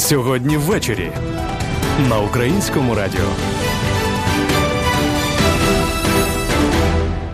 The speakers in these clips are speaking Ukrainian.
Сьогодні ввечері на українському радіо.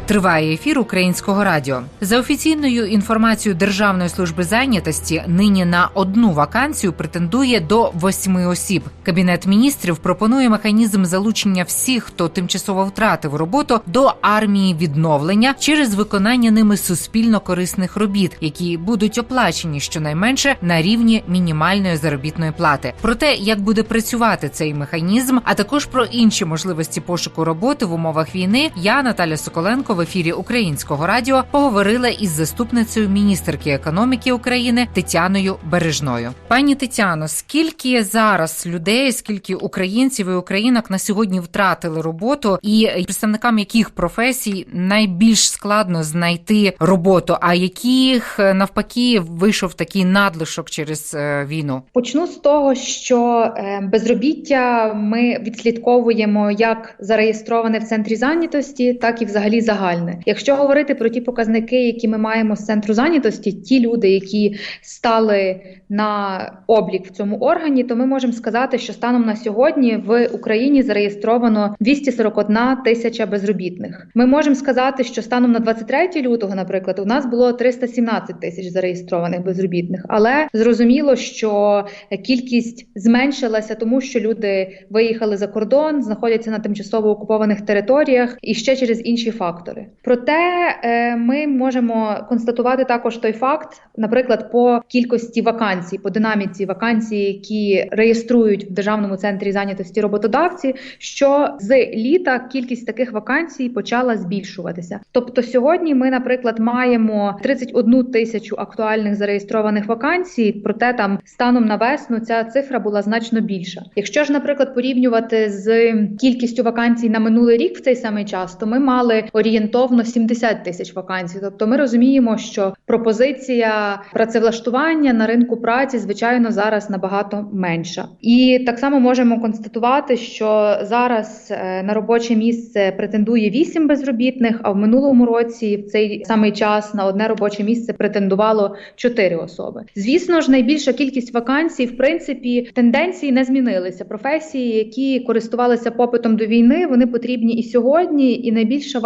Триває ефір українського радіо. За офіційною інформацією Державної служби зайнятості, нині на одну вакансію претендує до восьми осіб. Кабінет міністрів пропонує механізм залучення всіх, хто тимчасово втратив роботу, до армії відновлення через виконання ними суспільно корисних робіт, які будуть оплачені щонайменше на рівні мінімальної заробітної плати. Про те, як буде працювати цей механізм, а також про інші можливості пошуку роботи в умовах війни, я Наталя Соколенко в ефірі Українського радіо поговорила із заступницею міністерки економіки України Тетяною Бережною. Пані Тетяно, скільки зараз людей, скільки українців і українок на сьогодні втратили роботу, і представникам яких професій найбільш складно знайти роботу, а яких е, навпаки вийшов такий надлишок через е, війну? Почну з того, що е, безробіття ми відслідковуємо як зареєстроване в центрі зайнятості, так і взагалі загальне. Якщо говорити про ті показники, які ми маємо з центру зайнятості, ті люди, які стали на облік в цьому органі, то ми можемо сказати, що станом на сьогодні в Україні зареєстровано 241 тисяча безробітних. Ми можемо сказати, що станом на 23 лютого, наприклад, у нас було 317 тисяч зареєстрованих безробітних, але зрозуміло, що кількість зменшилася, тому що люди виїхали за кордон, знаходяться на тимчасово окупованих територіях і ще через інші фактори. Проте е, ми можемо констатувати також той факт, наприклад, по кількості вакансій, по динаміці вакансій, які реєструють в державному центрі зайнятості роботодавці, що з літа кількість таких вакансій почала збільшуватися. Тобто, сьогодні ми, наприклад, маємо 31 тисячу актуальних зареєстрованих вакансій, проте там станом на весну ця цифра була значно більша. Якщо ж, наприклад, порівнювати з кількістю вакансій на минулий рік в цей самий час, то ми мали орієнтовно 70 тисяч вакансій. Тобто, ми розуміємо, що пропозиція працевлаштування на ринку праці, звичайно, зараз набагато менша. І так само можемо констатувати, що зараз е, на робоче місце претендує 8 безробітних, а в минулому році в цей самий час на одне робоче місце претендувало 4 особи. Звісно ж, найбільша кількість вакансій, в принципі, тенденції не змінилися. Професії, які користувалися попитом до війни, вони потрібні і сьогодні, і найбільша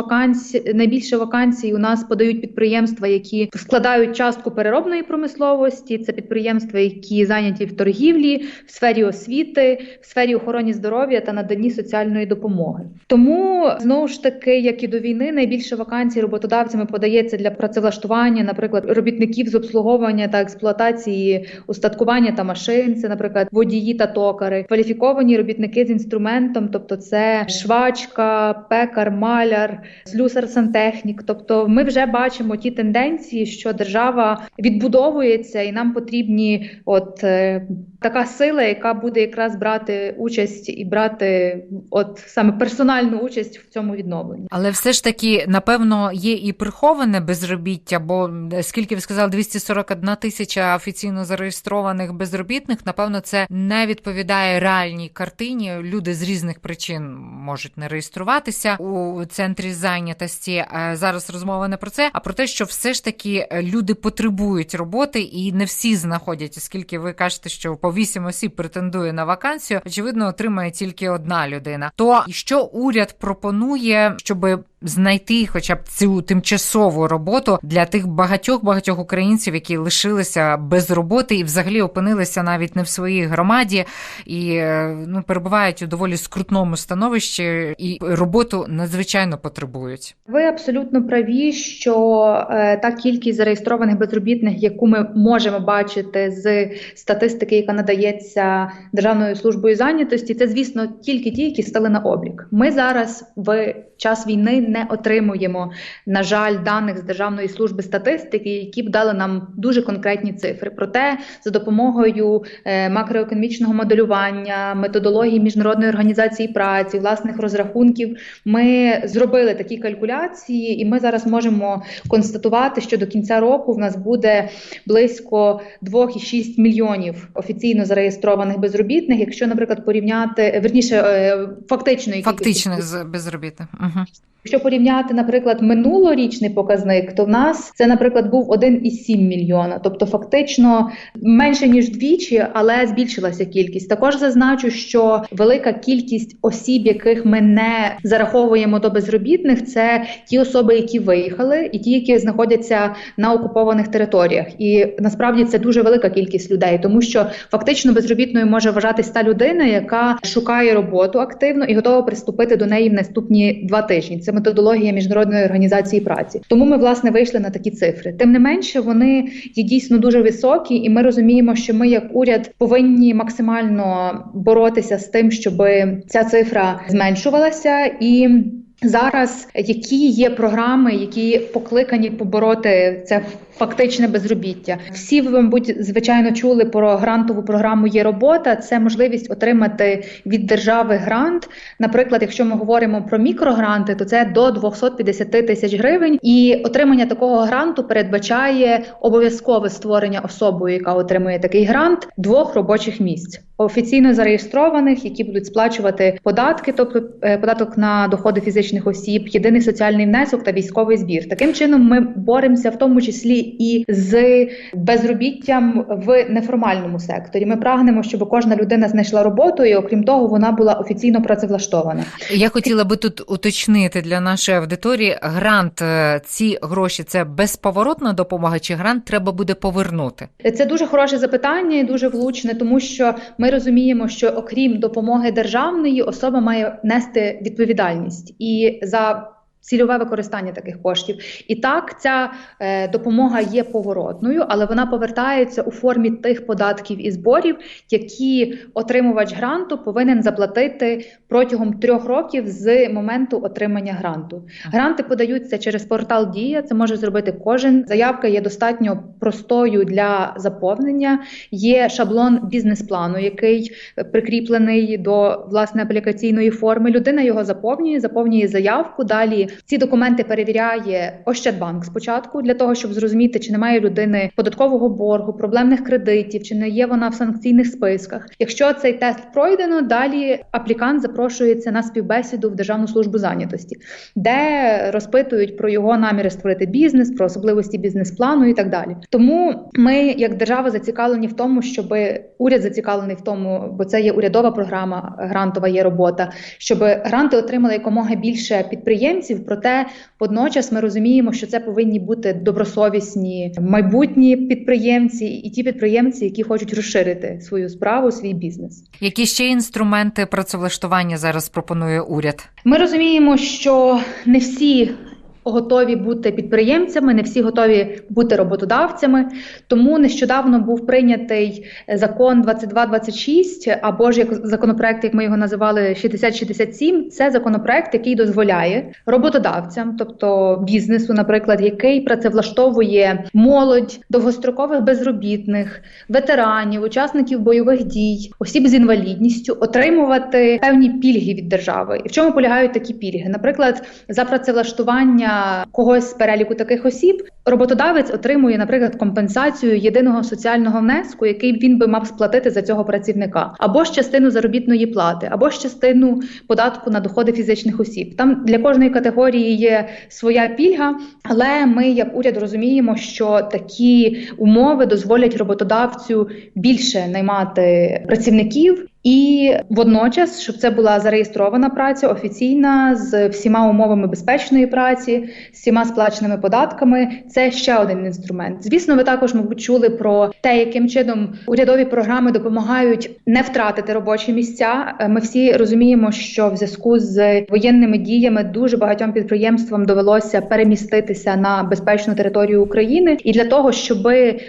вакансій, найбільше вакансій у нас подають підприємства, які складають частку переробної промисловості. Це підприємства, які зайняті в торгівлі, в сфері освіти, в сфері охорони здоров'я та наданні соціальної допомоги. Тому знову ж таки, як і до війни, найбільше вакансій роботодавцями подається для працевлаштування, наприклад, робітників з обслуговування та експлуатації устаткування та машин. Це, наприклад, водії та токари, кваліфіковані робітники з інструментом, тобто це швачка, пекар, маляр, слюсар сантехнік. Тобто, ми вже бачимо ті тенденції, що держава відбудовується, і нам потрібні от е, така сила, яка буде якраз брати участь і брати, от саме персональну участь в цьому відновленні. Але все ж таки, напевно, є і приховане безробіття, бо скільки ви сказали, 241 тисяча офіційно зареєстрованих безробітних, напевно, це не відповідає реальній картині. Люди з різних причин можуть не реєструватися у центрі зайнятості. Зараз розмова не про це, а про те, що все ж таки люди потребують роботи і не всі знаходять, оскільки ви кажете, що по вісім осіб претендує на вакансію, очевидно, отримає тільки одна людина. То що уряд пропонує, щоб знайти, хоча б цю тимчасову роботу для тих багатьох багатьох українців, які лишилися без роботи і взагалі опинилися навіть не в своїй громаді і ну перебувають у доволі скрутному становищі, і роботу надзвичайно потребують. Ви абсолютно праві, що е, та кількість зареєстрованих безробітних, яку ми можемо бачити з статистики, яка надається Державною службою зайнятості, це звісно тільки ті, які стали на облік. Ми зараз в час війни не отримуємо, на жаль, даних з Державної служби статистики, які б дали нам дуже конкретні цифри. Проте за допомогою е, макроекономічного моделювання, методології міжнародної організації праці, власних розрахунків, ми зробили такі калькуляції, і ми зараз можемо констатувати, що до кінця року в нас буде близько 2,6 мільйонів офіційно зареєстрованих безробітних. Якщо, наприклад, порівняти верніше е, фактичної фактичних безробітних. Угу. Якщо Порівняти, наприклад, минулорічний показник, то в нас це, наприклад, був 1,7 мільйона, тобто фактично менше ніж двічі, але збільшилася кількість. Також зазначу, що велика кількість осіб, яких ми не зараховуємо до безробітних, це ті особи, які виїхали, і ті, які знаходяться на окупованих територіях. І насправді це дуже велика кількість людей, тому що фактично безробітною може вважатись та людина, яка шукає роботу активно і готова приступити до неї в наступні два тижні. Це методологія міжнародної організації праці. Тому ми власне вийшли на такі цифри. Тим не менше, вони є дійсно дуже високі, і ми розуміємо, що ми, як уряд, повинні максимально боротися з тим, щоб ця цифра зменшувалася і. Зараз які є програми, які покликані побороти це фактичне безробіття? Всі ви, мабуть, звичайно чули про грантову програму. Є робота. Це можливість отримати від держави грант. Наприклад, якщо ми говоримо про мікрогранти, то це до 250 тисяч гривень, і отримання такого гранту передбачає обов'язкове створення особою, яка отримує такий грант, двох робочих місць. Офіційно зареєстрованих, які будуть сплачувати податки, тобто е, податок на доходи фізичних осіб, єдиний соціальний внесок та військовий збір. Таким чином ми боремося в тому числі і з безробіттям в неформальному секторі. Ми прагнемо, щоб кожна людина знайшла роботу, і окрім того, вона була офіційно працевлаштована. Я хотіла би тут уточнити для нашої аудиторії грант. е, Ці гроші це безповоротна допомога, чи грант треба буде повернути? Це дуже хороше запитання, і дуже влучне, тому що ми розуміємо, що окрім допомоги державної, особа має нести відповідальність і за. Цільове використання таких коштів, і так ця е, допомога є поворотною, але вона повертається у формі тих податків і зборів, які отримувач гранту повинен заплатити протягом трьох років з моменту отримання гранту. Гранти подаються через портал Дія. Це може зробити кожен. Заявка є достатньо простою для заповнення. Є шаблон бізнес-плану, який прикріплений до власне аплікаційної форми. Людина його заповнює, заповнює заявку. Далі ці документи перевіряє Ощадбанк спочатку для того, щоб зрозуміти, чи немає людини податкового боргу, проблемних кредитів, чи не є вона в санкційних списках. Якщо цей тест пройдено, далі аплікант запрошується на співбесіду в Державну службу зайнятості, де розпитують про його наміри створити бізнес, про особливості бізнес-плану і так далі. Тому ми, як держава, зацікавлені в тому, щоб уряд зацікавлений в тому, бо це є урядова програма, грантова є робота, щоб гранти отримали якомога більше підприємців. Проте водночас ми розуміємо, що це повинні бути добросовісні майбутні підприємці і ті підприємці, які хочуть розширити свою справу, свій бізнес. Які ще інструменти працевлаштування зараз пропонує уряд? Ми розуміємо, що не всі. Готові бути підприємцями, не всі готові бути роботодавцями. Тому нещодавно був прийнятий закон 2226, або ж як законопроект, як ми його називали, 6067. Це законопроект, який дозволяє роботодавцям, тобто бізнесу, наприклад, який працевлаштовує молодь, довгострокових безробітних, ветеранів, учасників бойових дій, осіб з інвалідністю, отримувати певні пільги від держави. І в чому полягають такі пільги? Наприклад, за працевлаштування когось з переліку таких осіб, роботодавець отримує, наприклад, компенсацію єдиного соціального внеску, який він би мав сплатити за цього працівника, або ж частину заробітної плати, або ж частину податку на доходи фізичних осіб. Там для кожної категорії є своя пільга, але ми, як уряд, розуміємо, що такі умови дозволять роботодавцю більше наймати працівників. І водночас, щоб це була зареєстрована праця офіційна з всіма умовами безпечної праці, з всіма сплаченими податками, це ще один інструмент. Звісно, ви також мабуть чули про те, яким чином урядові програми допомагають не втратити робочі місця. Ми всі розуміємо, що в зв'язку з воєнними діями дуже багатьом підприємствам довелося переміститися на безпечну територію України, і для того, щоб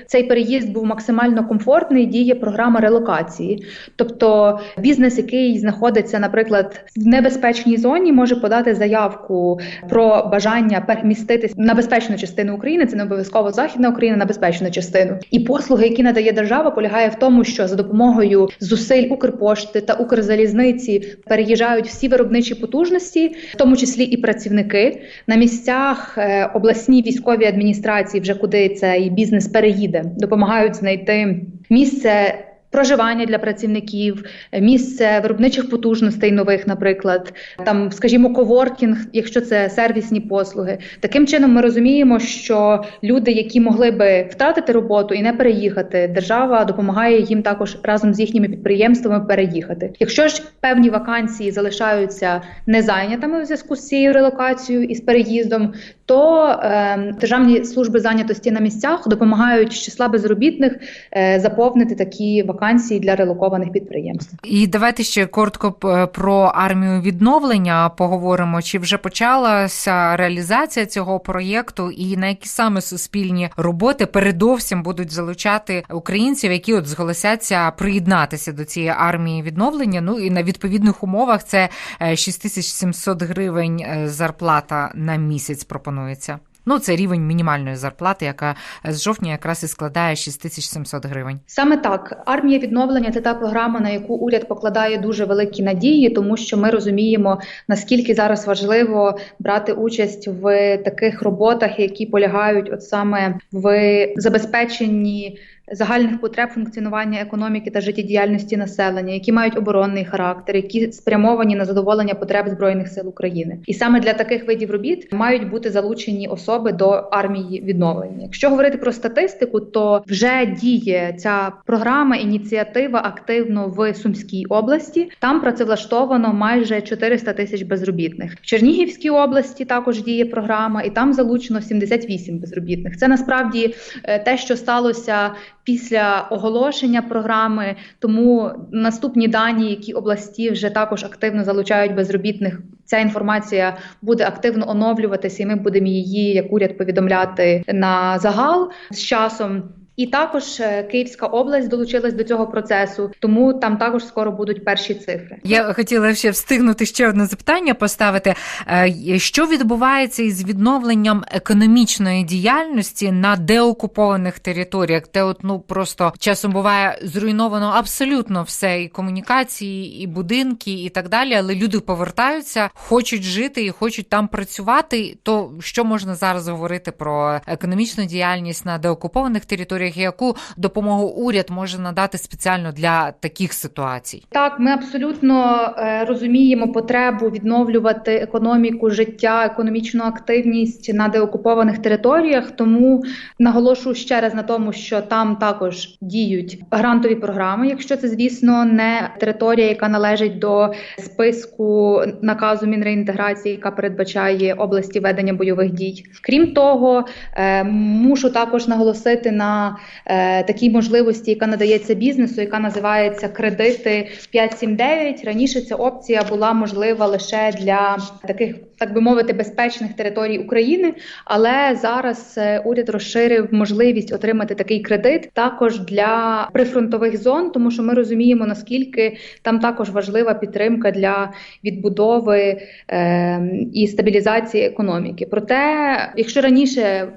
цей переїзд був максимально комфортний, діє програма релокації, тобто бізнес, який знаходиться, наприклад, в небезпечній зоні, може подати заявку про бажання переміститись на безпечну частину України. Це не обов'язково західна Україна на безпечну частину. І послуги, які надає держава, полягає в тому, що за допомогою зусиль Укрпошти та Укрзалізниці переїжджають всі виробничі потужності, в тому числі і працівники на місцях е, обласні військові адміністрації, вже куди цей бізнес переїде, допомагають знайти місце проживання для працівників, місце виробничих потужностей нових, наприклад, там, скажімо, коворкінг, якщо це сервісні послуги. Таким чином, ми розуміємо, що люди, які могли би втратити роботу і не переїхати, держава допомагає їм також разом з їхніми підприємствами переїхати. Якщо ж певні вакансії залишаються незайнятими в зв'язку з цією релокацією і з переїздом, то е, державні служби зайнятості на місцях допомагають з числа безробітних е, заповнити такі вакансії для релокованих підприємств. І давайте ще коротко про армію відновлення поговоримо. Чи вже почалася реалізація цього проєкту, і на які саме суспільні роботи передовсім будуть залучати українців, які от зголосяться приєднатися до цієї армії відновлення? Ну і на відповідних умовах це е, 6700 гривень е, зарплата на місяць пропонується. Ну, це рівень мінімальної зарплати, яка з жовтня якраз і складає 6700 гривень. Саме так, армія відновлення це та програма, на яку уряд покладає дуже великі надії, тому що ми розуміємо наскільки зараз важливо брати участь в таких роботах, які полягають от саме в забезпеченні загальних потреб функціонування економіки та життєдіяльності населення, які мають оборонний характер, які спрямовані на задоволення потреб збройних сил України. І саме для таких видів робіт мають бути залучені особи до армії відновлення. Якщо говорити про статистику, то вже діє ця програма, ініціатива активно в Сумській області. Там працевлаштовано майже 400 тисяч безробітних. В Чернігівській області також діє програма, і там залучено 78 безробітних. Це насправді е, те, що сталося після оголошення програми. Тому наступні дані, які області вже також активно залучають безробітних. Ця інформація буде активно оновлюватися, і ми будемо її як уряд повідомляти на загал з часом. І також е, Київська область долучилась до цього процесу, тому там також скоро будуть перші цифри. Я хотіла ще встигнути ще одне запитання поставити. Е, Що відбувається із відновленням економічної діяльності на деокупованих територіях, де от ну просто часом буває зруйновано абсолютно все, і комунікації, і будинки, і так далі. Але люди повертаються, хочуть жити і хочуть там працювати. То що можна зараз говорити про економічну діяльність на деокупованих територіях? І Яку допомогу уряд може надати спеціально для таких ситуацій? Так, ми абсолютно е, розуміємо потребу відновлювати економіку, життя, економічну активність на деокупованих територіях. Тому наголошую ще раз на тому, що там також діють грантові програми, якщо це, звісно, не територія, яка належить до списку наказу Мінреінтеграції, яка передбачає області ведення бойових дій. Крім того, е, мушу також наголосити на е, такій можливості, яка надається бізнесу, яка називається кредити 579. Раніше ця опція була можлива лише для таких, так би мовити, безпечних територій України. Але зараз е, уряд розширив можливість отримати такий кредит також для прифронтових зон, тому що ми розуміємо наскільки там також важлива підтримка для відбудови е, і стабілізації економіки. Проте, якщо раніше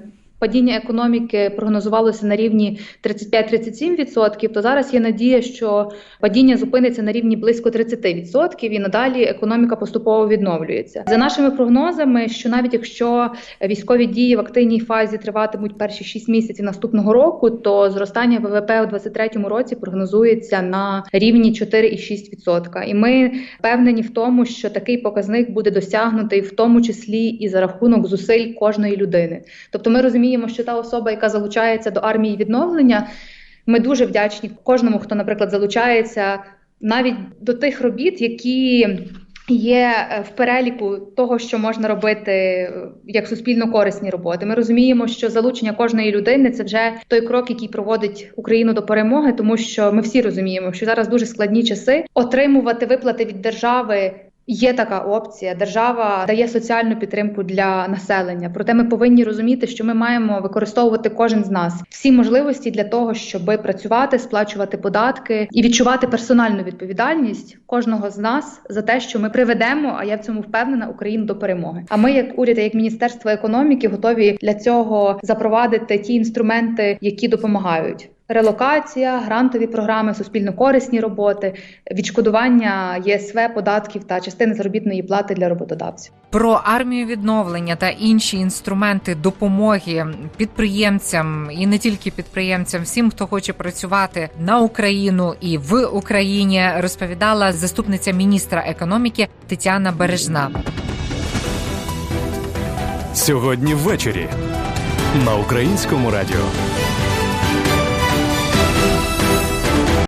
падіння економіки прогнозувалося на рівні 35-37%, то зараз є надія, що падіння зупиниться на рівні близько 30% і надалі економіка поступово відновлюється. За нашими прогнозами, що навіть якщо військові дії в активній фазі триватимуть перші 6 місяців наступного року, то зростання ВВП у 2023 році прогнозується на рівні 4,6%. І ми впевнені в тому, що такий показник буде досягнутий в тому числі і за рахунок зусиль кожної людини. Тобто, ми розуміємо, що та особа, яка залучається до армії відновлення, ми дуже вдячні кожному, хто, наприклад, залучається навіть до тих робіт, які є е, в переліку того, що можна робити е, як суспільно корисні роботи. Ми розуміємо, що залучення кожної людини це вже той крок, який проводить Україну до перемоги, тому що ми всі розуміємо, що зараз дуже складні часи отримувати виплати від держави. Є така опція. Держава дає соціальну підтримку для населення. Проте ми повинні розуміти, що ми маємо використовувати кожен з нас всі можливості для того, щоб працювати, сплачувати податки і відчувати персональну відповідальність кожного з нас за те, що ми приведемо. А я в цьому впевнена Україну до перемоги. А ми, як уряд, як міністерство економіки, готові для цього запровадити ті інструменти, які допомагають. Релокація, грантові програми, суспільно-корисні роботи, відшкодування ЄСВ, податків та частини заробітної плати для роботодавців. Про армію відновлення та інші інструменти допомоги підприємцям і не тільки підприємцям, всім, хто хоче працювати на Україну і в Україні, розповідала заступниця міністра економіки Тетяна Бережна. Сьогодні ввечері на українському радіо.